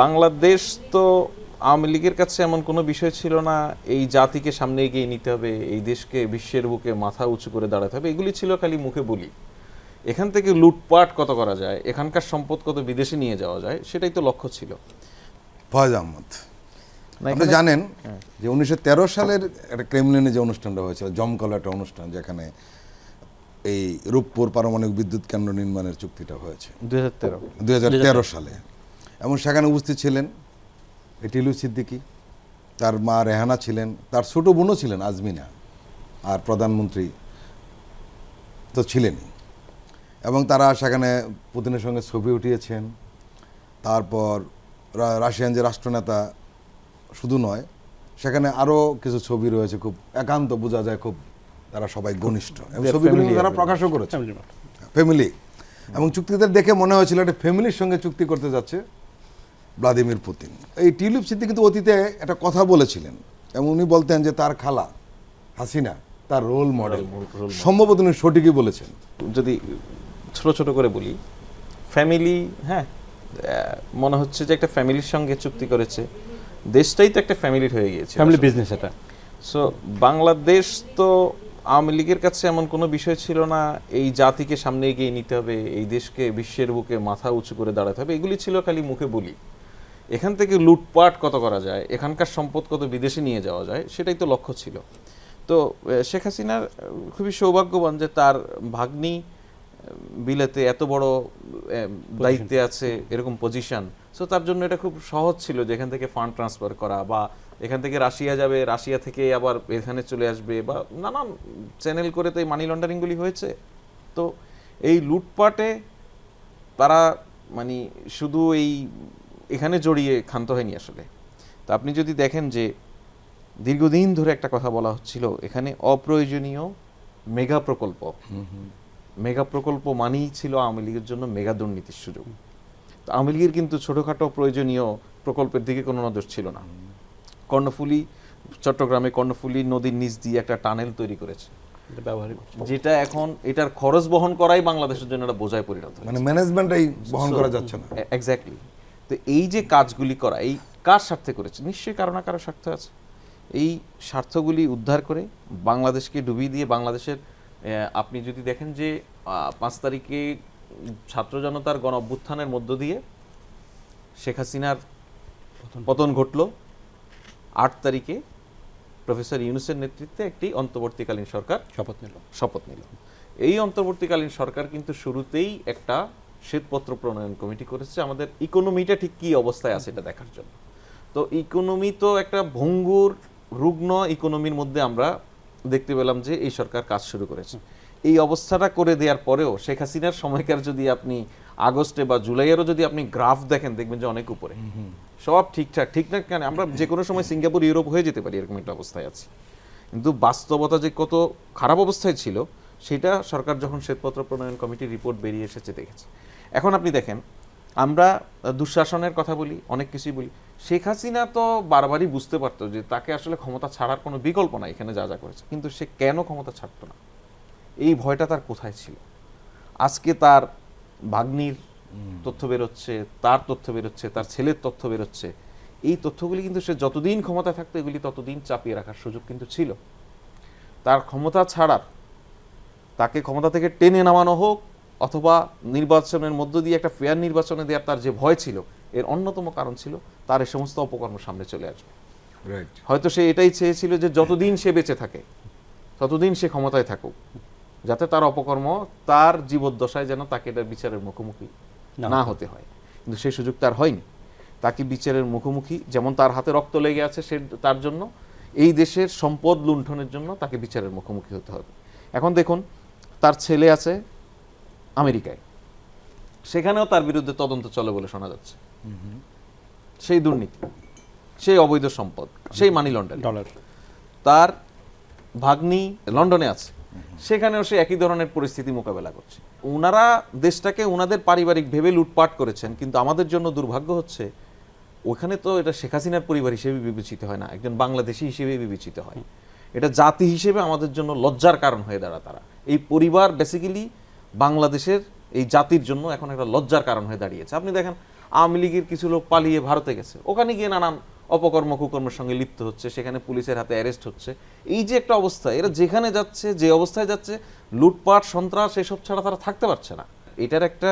বাংলাদেশ তো আওয়ামী লীগের কাছে এমন কোনো বিষয় ছিল না এই জাতিকে সামনে এগিয়ে নিতে হবে এই দেশকে বিশ্বের বুকে মাথা উঁচু করে দাঁড়াতে হবে এগুলি ছিল খালি মুখে বলি। এখান থেকে লুটপাট কত করা যায় এখানকার সম্পদ কত বিদেশে নিয়ে যাওয়া যায় সেটাই তো লক্ষ্য ছিল। ফয়েজ আহমদ আপনি জানেন যে উনিশশো তেরো সালের একটা ক্রেমলিনে যে অনুষ্ঠানটা হয়েছিল জমকালো একটা অনুষ্ঠান যেখানে এই রূপপুর পারমাণবিক বিদ্যুৎ কেন্দ্র নির্মাণের চুক্তিটা হয়েছে। তেরো সালে। এবং সেখানে উপস্থিত ছিলেন টিলু সিদ্দিকী তার মা রেহানা ছিলেন তার ছোট বোনও ছিলেন আজমিনা আর প্রধানমন্ত্রী তো ছিলেনই। এবং তারা সেখানে পুতিনের সঙ্গে ছবি উঠিয়েছেন। তারপর রাশিয়ান যে রাষ্ট্রনেতা শুধু নয় সেখানে আরও কিছু ছবি রয়েছে খুব একান্ত বোঝা যায় খুব তারা সবাই ঘনিষ্ঠ। এবং ছবিগুলো তারা প্রকাশও করেছে। ফ্যামিলি এবং চুক্তিতে দেখে মনে হয়েছিল একটা ফ্যামিলির সঙ্গে চুক্তি করতে যাচ্ছে। ভ্লাদিমির পুতিন এই টিউলিপ সিদ্ধি কিন্তু অতীতে একটা কথা বলেছিলেন। এবং উনি বলতেন যে তার খালা হাসিনা তার রোল মডেল সম্ভবত উনি সঠিকই বলেছেন। যদি ছোট ছোট করে বলি ফ্যামিলি হ্যাঁ মনে হচ্ছে যে একটা ফ্যামিলির সঙ্গে চুক্তি করেছে। দেশটাই তো একটা ফ্যামিলির হয়ে গিয়েছে। ফ্যামিলি বিজনেস এটা। সো বাংলাদেশ তো আওয়ামী লীগের কাছে এমন কোনো বিষয় ছিল না এই জাতিকে সামনে এগিয়ে নিতে হবে এই দেশকে বিশ্বের বুকে মাথা উঁচু করে দাঁড়াতে হবে এগুলি ছিল খালি মুখে বলি। এখান থেকে লুটপাট কত করা যায় এখানকার সম্পদ কত বিদেশে নিয়ে যাওয়া যায় সেটাই তো লক্ষ্য ছিল। তো শেখ হাসিনার খুবই সৌভাগ্যবান যে তার ভাগ্নি বিলেতে এত বড় দায়িত্বে আছে এরকম পজিশন সো তার জন্য এটা খুব সহজ ছিল যে এখান থেকে ফান্ড ট্রান্সফার করা বা এখান থেকে রাশিয়া যাবে রাশিয়া থেকে আবার এখানে চলে আসবে বা নানান চ্যানেল করে তো এই মানি লন্ডারিংগুলি হয়েছে। তো এই লুটপাটে তারা মানে শুধু এই এখানে জড়িয়ে ক্ষান্ত হয়নি আসলে। তো আপনি যদি দেখেন যে দীর্ঘদিন ধরে একটা কথা বলা হচ্ছিল এখানে অপ্রয়োজনীয় মেগা প্রকল্প। মেগা প্রকল্প মানেই ছিল আওয়ামী লীগের জন্য মেগা দুর্নীতির সুযোগ। তো আওয়ামী লীগের কিন্তু ছোটখাটো প্রয়োজনীয় প্রকল্পের দিকে কোনো নজর ছিল না। কর্ণফুলী চট্টগ্রামে কর্ণফুলী নদীর নিচ দিয়ে একটা টানেল তৈরি করেছে। যেটা এখন এটার খরচ বহন করাই বাংলাদেশের জন্য একটা বোঝায় পরিণত মানে ম্যানেজমেন্টই বহন করা যাচ্ছে না। এক্স্যাক্টলি তো এই যে কাজগুলি করা এই কার স্বার্থে করেছে? নিশ্চয়ই কারও না কারও স্বার্থ আছে। এই স্বার্থগুলি উদ্ধার করে বাংলাদেশকে ডুবিয়ে দিয়ে বাংলাদেশের আপনি যদি দেখেন যে পাঁচ তারিখে ছাত্র জনতার গণ অভ্যুত্থানের মধ্য দিয়ে শেখ হাসিনার পতন ঘটলো। আট তারিখে প্রফেসর ইউনুসের নেতৃত্বে একটি অন্তর্বর্তীকালীন সরকার শপথ নিল। শপথ নিল। এই অন্তর্বর্তীকালীন সরকার কিন্তু শুরুতেই একটা শ্বেতপত্র প্রণয়ন কমিটি করেছে আমাদের ইকোনমিটা ঠিক কি অবস্থায় আছে এটা দেখার জন্য। তো ইকোনমি তো একটা ভঙ্গুর রুগ্ন ইকোনমির মধ্যে আমরা দেখতে পেলাম যে এই সরকার কাজ শুরু করেছে। এই অবস্থাটা করে দেওয়ার পরেও শেখ হাসিনার সময়কার যদি আপনি আগস্টে বা জুলাইয়েরও যদি আপনি গ্রাফ দেখেন দেখবেন যে অনেক উপরে। সব ঠিকঠাক ঠিকঠাক কেন? আমরা যে কোনো সময় সিঙ্গাপুর ইউরোপ হয়ে যেতে পারি এরকম একটা অবস্থায় আছি। কিন্তু বাস্তবতা যে কত খারাপ অবস্থায় ছিল সেটা সরকার যখন শ্বেতপত্র প্রণয়ন কমিটির রিপোর্ট বেরিয়ে এসেছে দেখেছে। এখন আপনি দেখেন আমরা দুঃশাসনের কথা বলি অনেক কিছুই বলি শেখ হাসিনা তো বারবারই বুঝতে পারতো যে তাকে আসলে ক্ষমতা ছাড়ার কোনো বিকল্প নাই এখানে যা যা করেছে কিন্তু সে কেন ক্ষমতা ছাড়তো না? এই ভয়টা তার কোথায় ছিল? আজকে তার ভাগ্নির তথ্য বেরোচ্ছে তার তথ্য বেরোচ্ছে তার ছেলের তথ্য বেরোচ্ছে এই তথ্যগুলি কিন্তু সে যতদিন ক্ষমতা থাকতো এগুলি ততদিন চাপিয়ে রাখার সুযোগ কিন্তু ছিল। তার ক্ষমতা ছাড়ার তাকে ক্ষমতা থেকে টেনে নামানো হোক অথবা নির্বাচনের মধ্য দিয়ে একটা ফেয়ার নির্বাচনে দেওয়ার তার যে ভয় ছিল এর অন্যতম কারণ ছিল তার এই সমস্ত অপকর্ম সামনে চলে আসবে। রাইট হয়তো সে এটাই চেয়েছিল যে যতদিন সে বেঁচে থাকে ততদিন সে ক্ষমতায় থাকুক যাতে তার অপকর্ম তার জীবদ্দশায় যেন তাকে এটার বিচারের মুখোমুখি না না হতে হয়। কিন্তু সেই সুযোগ তার হয়নি। তাকে বিচারের মুখোমুখি যেমন তার হাতে রক্ত লেগে আছে সে তার জন্য এই দেশের সম্পদ লুণ্ঠনের জন্য তাকে বিচারের মুখোমুখি হতে হবে। এখন দেখুন তার ছেলে আছে আমেরিকায়। সেখানেও তার বিরুদ্ধে তদন্ত চলে বলে শোনা যাচ্ছে। সেই দুর্নীতি সেই অবৈধ সম্পদ সেই মানি লন্ডারিং ডলার তার ভাগ্নি লন্ডনে আছে। সেখানেও সে একই ধরনের পরিস্থিতি মোকাবেলা করছে। ওনারা দেশটাকে ওনাদের পারিবারিক ভেবে লুটপাট করেছেন কিন্তু আমাদের জন্য দুর্ভাগ্য হচ্ছে ওখানে তো এটা শেখ হাসিনার পরিবার হিসেবে বিবেচিত হয় না একজন বাংলাদেশি হিসেবে বিবেচিত হয়। এটা জাতি হিসেবে আমাদের জন্য লজ্জার কারণ হয়ে দাঁড়া তারা। এই পরিবার বেসিক্যালি বাংলাদেশের এই জাতির জন্য এখন একটা লজ্জার কারণ হয়ে দাঁড়িয়েছে। আপনি দেখেন, আওয়ামী লীগের কিছু লোক পালিয়ে ভারতে গেছে। ওখানে গিয়ে নানান অপকর্ম কুকর্মের সঙ্গে লিপ্ত হচ্ছে, সেখানে পুলিশের হাতে অ্যারেস্ট হচ্ছে। এই যে একটা অবস্থা, এরা যেখানে যাচ্ছে, যে অবস্থায় যাচ্ছে, লুটপাট, সন্ত্রাস, এসব ছাড়া তারা থাকতে পারছে না। এটার একটা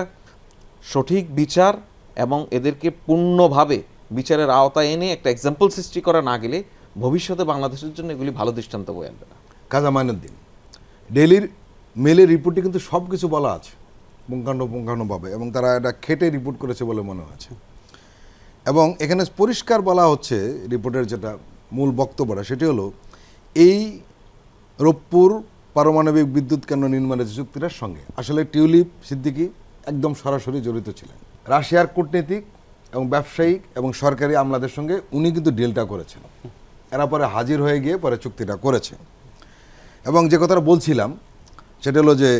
সঠিক বিচার এবং এদেরকে পূর্ণভাবে বিচারের আওতায় এনে একটা এক্সাম্পল সৃষ্টি করা না গেলে ভবিষ্যতে বাংলাদেশের জন্য এগুলি ভালো দৃষ্টান্ত বয়ে আনবে না। কাজা মাইনুদ্দিন, ডেলির মেলের রিপোর্টে কিন্তু সব কিছু বলা আছে পুঙ্খাণ্ড পুঙ্খাণ্ডভাবে এবং তারা এটা খেটে রিপোর্ট করেছে বলে মনে হচ্ছে এবং এখানে পরিষ্কার বলা হচ্ছে, রিপোর্টের যেটা মূল বক্তব্যটা সেটি হলো, এই রূপপুর পারমাণবিক বিদ্যুৎ কেন্দ্র নির্মাণের চুক্তিটার সঙ্গে, আসলে টিউলিপ সিদ্দিকি একদম সরাসরি জড়িত ছিলেন। রাশিয়ার কূটনীতিক এবং ব্যবসায়িক এবং সরকারি আমলাদের সঙ্গে উনি কিন্তু ডিলটা করেছেন। এরা পরে হাজির হয়ে গিয়ে পরে চুক্তিটা করেছে। এবং যে কথাটা বলছিলাম সেটা হলো যে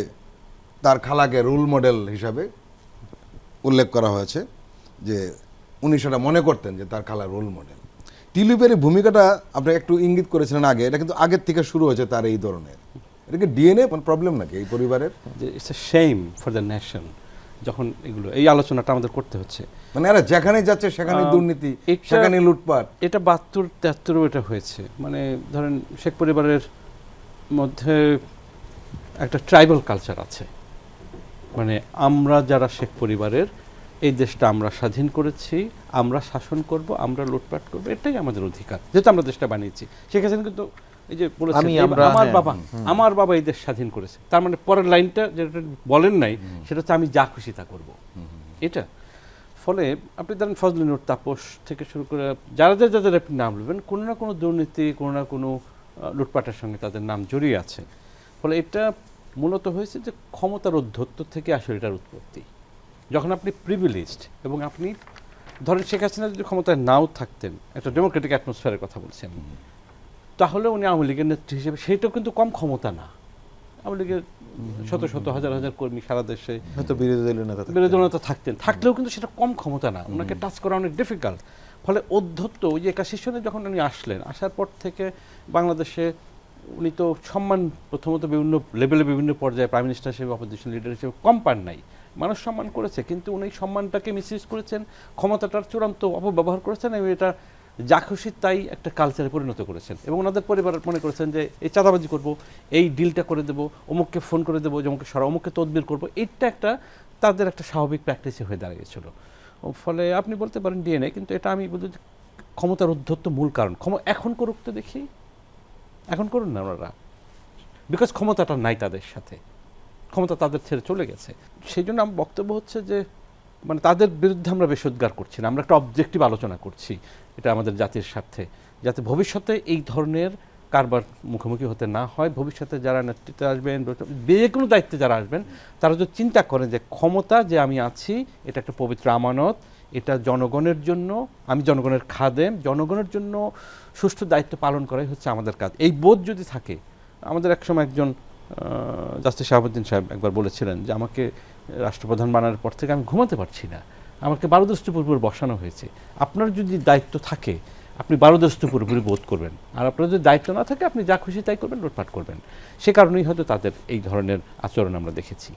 তার খালাকে রোল মডেল হিসাবে উল্লেখ করা হয়েছে যে উনি সেটা মনে করতেন যে তার খালা রোল মডেল। টিলিপের ভূমিকাটা আপনি একটু ইঙ্গিত করেছিলেন আগে এটা কিন্তু আগের থেকে শুরু হয়েছে তার এই ধরনের। এটা কি ডিএনএ প্রবলেম নাকি এই পরিবারের? যে it's a shame for the nation যখন এগুলো এই আলোচনাটা আমাদের করতে হচ্ছে। মানে এরা যেখানে যাচ্ছে সেখানে দুর্নীতি সেখানে লুটপাট। এটা বাহাত্তর তেহাত্তরও এটা হয়েছে। মানে ধরেন শেখ পরিবারের মধ্যে একটা ট্রাইবাল কালচার আছে। মানে আমরা যারা শেখ পরিবারের এই দেশটা আমরা স্বাধীন করেছি আমরা শাসন করব আমরা লুটপাট করব এটাই আমাদের অধিকার যেহেতু আমরা দেশটা বানিয়েছি। শেখ হাসিনা কিন্তু এই যে বলেছেন আমরা, হ্যাঁ, বাবা আমার বাবা এই দেশ স্বাধীন করেছে। তার মানে পরের লাইনটা যেটা বলেন নাই সেটা হচ্ছে আমি যা খুশি তা করব। এটা। ফলে আপনি ধরেন ফজলিনুর তাপস থেকে শুরু করে যারা যারা যাদের আপনি নাম নেবেন কোনো না কোনো দুর্নীতি কোনো না কোনো লুটপাটের সঙ্গে তাদের নাম জড়িয়ে আছে। ফলে এটা মূলত হয়েছে যে ক্ষমতার অধ্যত্ব থেকে আসলে এটার উৎপত্তি। যখন আপনি প্রিভিলেজড এবং আপনি ধরেন শেখ হাসিনা যদি ক্ষমতায় নাও থাকতেন একটা ডেমোক্রেটিক অ্যাটমসফিয়ারের কথা বলছি আমি তাহলে উনি আওয়ামী লীগের নেত্রী হিসেবে সেটাও কিন্তু কম ক্ষমতা না। আওয়ামী লীগের শত শত হাজার হাজার কর্মী সারা দেশে হয়তো বিরোধী দলীয় নেতা বিরোধী নেতা থাকতেন। থাকলেও কিন্তু সেটা কম ক্ষমতা না। ওনাকে টাচ করা অনেক ডিফিকাল্ট ফলে অধ্যত্ত ওই যে একাশি সনে যখন উনি আসলেন আসার পর থেকে বাংলাদেশে উনি তো সম্মান প্রথমত বিভিন্ন লেভেলে বিভিন্ন পর্যায়ে প্রাইম মিনিস্টার হিসেবে অপোজিশন লিডার হিসেবে কম পান নাই। মানুষ সম্মান করেছে, কিন্তু উনি সম্মানটাকে মিসইউজ করেছেন, ক্ষমতাটার চূড়ান্ত অপব্যবহার করেছেন এবং এটা যা খুশি তাই একটা কালচারে পরিণত করেছেন। এবং ওনাদের পরিবার মনে করেছেন যে, এই চাঁদাবাজি করব, এই ডিলটা করে দেব, অমুককে ফোন করে দেবো যে অমুককে সরা, অমুককে তদবির করব। এইটা একটা তাদের একটা স্বাভাবিক প্র্যাকটিসে হয়ে দাঁড়িয়েছিল। ফলে আপনি বলতে পারেন ডিএনএ কিন্তু এটা আমি বলি যে ক্ষমতার উদ্ধত্ত মূল কারণ। ক্ষম, এখন করুক তো দেখি। এখন করুন না ওনারা। বিকজ ক্ষমতাটা নাই তাদের সাথে। ক্ষমতা তাদের ছেড়ে চলে গেছে। সেই জন্য আমার বক্তব্য হচ্ছে যে মানে তাদের বিরুদ্ধে আমরা বেশ উদ্গার করছি না, আমরা একটা অবজেক্টিভ আলোচনা করছি। এটা আমাদের জাতির স্বার্থে। যাতে ভবিষ্যতে এই ধরনের কারবার মুখোমুখি হতে না হয়, ভবিষ্যতে যারা নেতৃত্বে আসবেন, যে কোনো দায়িত্বে যারা আসবেন, তারা যদি চিন্তা করেন যে ক্ষমতা যে আমি আছি, এটা একটা পবিত্র আমানত এটা জনগণের জন্য, আমি জনগণের খাদেম, জনগণের জন্য সুষ্ঠু দায়িত্ব পালন করাই হচ্ছে আমাদের কাজ। এই বোধ যদি থাকে, আমাদের একসময় একজন জাস্টিস শাহাবুদ্দিন সাহেব একবার বলেছিলেন যে, আমাকে রাষ্ট্রপ্রধান বানানোর পর থেকে আমি ঘুমাতে পারছি না। আমাকে বারোদস্তপুর উপর বসানো হয়েছে। আপনার যদি দায়িত্ব থাকে, আপনি বারোদস্তপুর উপরে বোধ করবেন। আর আপনার যদি দায়িত্ব না থাকে, আপনি যা খুশি তাই করবেন, লুটপাট করবেন। সে কারণেই হয়তো তাদের এই ধরনের আচরণ আমরা দেখেছি।